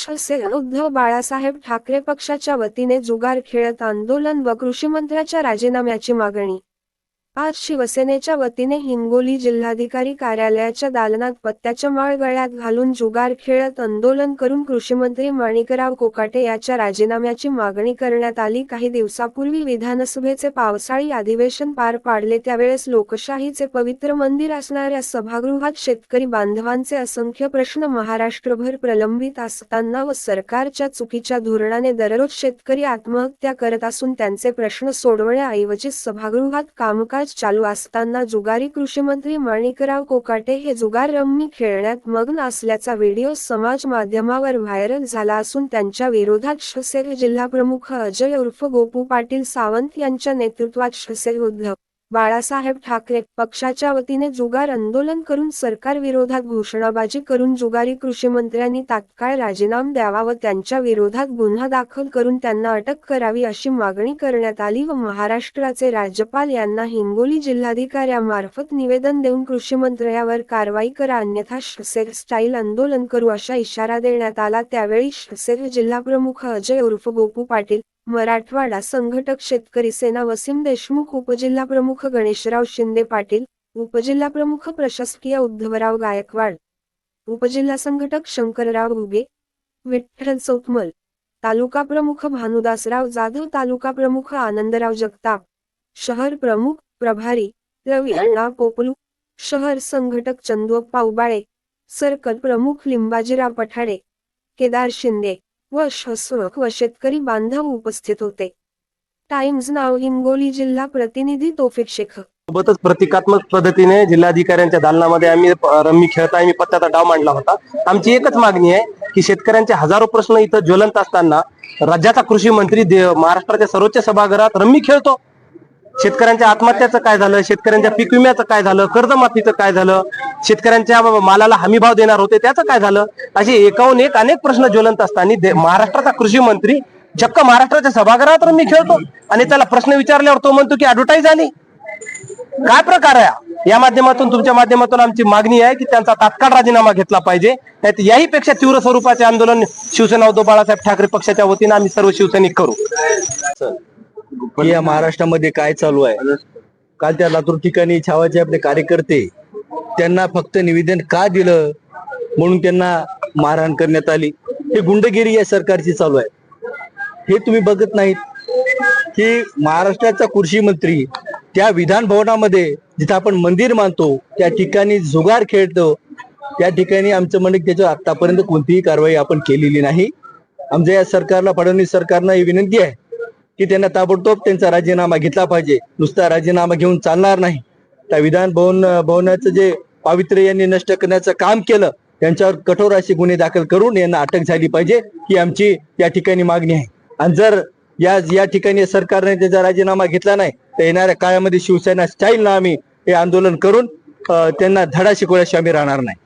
शिवसेना उद्धव बाळासाहेब ठाकरे पक्षाच्या वतीने जुगार खेळत आंदोलन व कृषीमंत्र्याच्या राजीनाम्याची मागणी आज शिवसेनेच्या वतीने हिंगोली जिल्हाधिकारी कार्यालयाच्या दालनात पत्त्याच्या माळ गळ्यात घालून जुगार खेळत आंदोलन करून कृषीमंत्री माणिकराव कोकाटे याच्या राजीनाम्याची मागणी करण्यात आली. काही दिवसापूर्वी विधानसभेचे पावसाळी अधिवेशन पार पाडले. त्यावेळेस लोकशाहीचे पवित्र मंदिर असणाऱ्या सभागृहात शेतकरी बांधवांचे असंख्य प्रश्न महाराष्ट्रभर प्रलंबित असताना व सरकारच्या चुकीच्या धोरणाने दररोज शेतकरी आत्महत्या करत असून त्यांचे प्रश्न सोडवण्याऐवजी सभागृहात कामकाज चालू असताना जुगारी कृषीमंत्री माणिकराव कोकाटे हे जुगार रम्मी खेळण्यात मग्न असल्याचा व्हिडिओ समाज माध्यमावर व्हायरल झाला असून त्यांच्या विरोधात शिवसेना जिल्हाप्रमुख अजय उर्फ गोपू पाटील सावंत यांच्या नेतृत्वात शिवसेना उद्धव बाळासाहेब ठाकरे पक्षाच्या वतीने जुगार आंदोलन करून सरकार विरोधात घोषणाबाजी करून जुगारी कृषी मंत्र्यांनी तात्काळ राजीनामा द्यावा व त्यांच्या विरोधात गुन्हा दाखल करून त्यांना अटक करावी अशी मागणी करण्यात आली व महाराष्ट्राचे राज्यपाल यांना हिंगोली जिल्हाधिकाऱ्यामार्फत निवेदन देऊन कृषी मंत्र्यावर कारवाई करा अन्यथा शसेर स्टाईल आंदोलन करू अशा इशारा देण्यात आला. त्यावेळी शसेर जिल्हाप्रमुख अजय उर्फ गोपू पाटील मराठवाडा संघटक शेतकरी सेना वसीम देशमुख उपजिल्हा प्रमुख गणेशराव शिंदे पाटील उपजिल्हा प्रमुख प्रशासकीय उद्धवराव गायकवाड उपजिल्हा संघटक शंकरराव उगे विठ्ठल चौतमल तालुका प्रमुख भानुदासराव जाधव तालुका प्रमुख आनंदराव जगताप शहर प्रमुख प्रभारी रवी अण्णा पोपलू शहर संघटक चंदुअप्पा उबाळे सर्कल प्रमुख लिंबाजीराव पठाडे केदार शिंदे व शस्त्रक व शेतकरी बांधव उपस्थित होते. टाइम्स नाव हिंगोली जिल्हा प्रतिनिधी तोफिक शेख सोबतच प्रतिकात्मक पद्धतीने जिल्हाधिकाऱ्यांच्या दालनामध्ये आम्ही रम्मी खेळता आम्ही पत्त्याचा डाव मांडला होता. आमची एकच मागणी आहे की शेतकऱ्यांचे हजारो प्रश्न इथं ज्वलंत असताना राज्याचा कृषी मंत्री महाराष्ट्राच्या सर्वोच्च सभागृहात रम्मी खेळतो. शेतकऱ्यांच्या आत्महत्याचं काय झालं? शेतकऱ्यांच्या पीक विम्याचं काय झालं? कर्जमाफीचं काय झालं? शेतकऱ्यांच्या मालाला हमी भाव देणार होते त्याचं काय झालं? असे एकाहून एक अनेक प्रश्न ज्वलंत असताना महाराष्ट्राचा कृषी मंत्री चक्क महाराष्ट्राच्या सभागृहात मी खेळतो आणि त्याला प्रश्न विचारल्यावर तो म्हणतो की ऍडव्हर्टाईज आली. काय प्रकार आहे या माध्यमातून तुमच्या माध्यमातून आमची मागणी आहे की त्यांचा तात्काळ राजीनामा घेतला पाहिजे. नाहीतर याही पेक्षा तीव्र स्वरूपाचे आंदोलन शिवसेना उद्धव बाळासाहेब ठाकरे पक्षाच्या वतीनं आम्ही सर्व शिवसैनिक करू. की या महाराष्ट्रामध्ये काय चालू आहे? काल त्या लातूर ठिकाणी छावाचे आपले कार्यकर्ते त्यांना फक्त निवेदन का दिलं? म्हणून त्यांना मारहाण करण्यात आली. हे गुंडगिरी या सरकारची चालू आहे. हे तुम्ही बघत नाहीत की महाराष्ट्राचा कृषी मंत्री त्या विधान भवनामध्ये जिथं आपण मंदिर मानतो त्या ठिकाणी जुगार खेळतो. त्या ठिकाणी आमचं म्हणणं की त्याच्यावर आतापर्यंत कोणतीही कारवाई आपण केलेली नाही. आमच्या या सरकारला फडणवीस सरकारनं ही विनंती आहे की त्यांना ताबडतोब त्यांचा राजीनामा घेतला पाहिजे. नुसता राजीनामा घेऊन चालणार नाही. त्या विधान भवन भवनाचं जे पावित्र्य यांनी नष्ट करण्याचं काम केलं त्यांच्यावर कठोर असे गुन्हे दाखल करून यांना अटक झाली पाहिजे ही आमची या ठिकाणी मागणी आहे. आणि जर या या ठिकाणी सरकारने त्याचा राजीनामा घेतला नाही तर येणाऱ्या काळामध्ये शिवसेना स्टाईल ना आम्ही हे आंदोलन करून त्यांना धडा शिकवल्याशिवाय आम्ही राहणार नाही.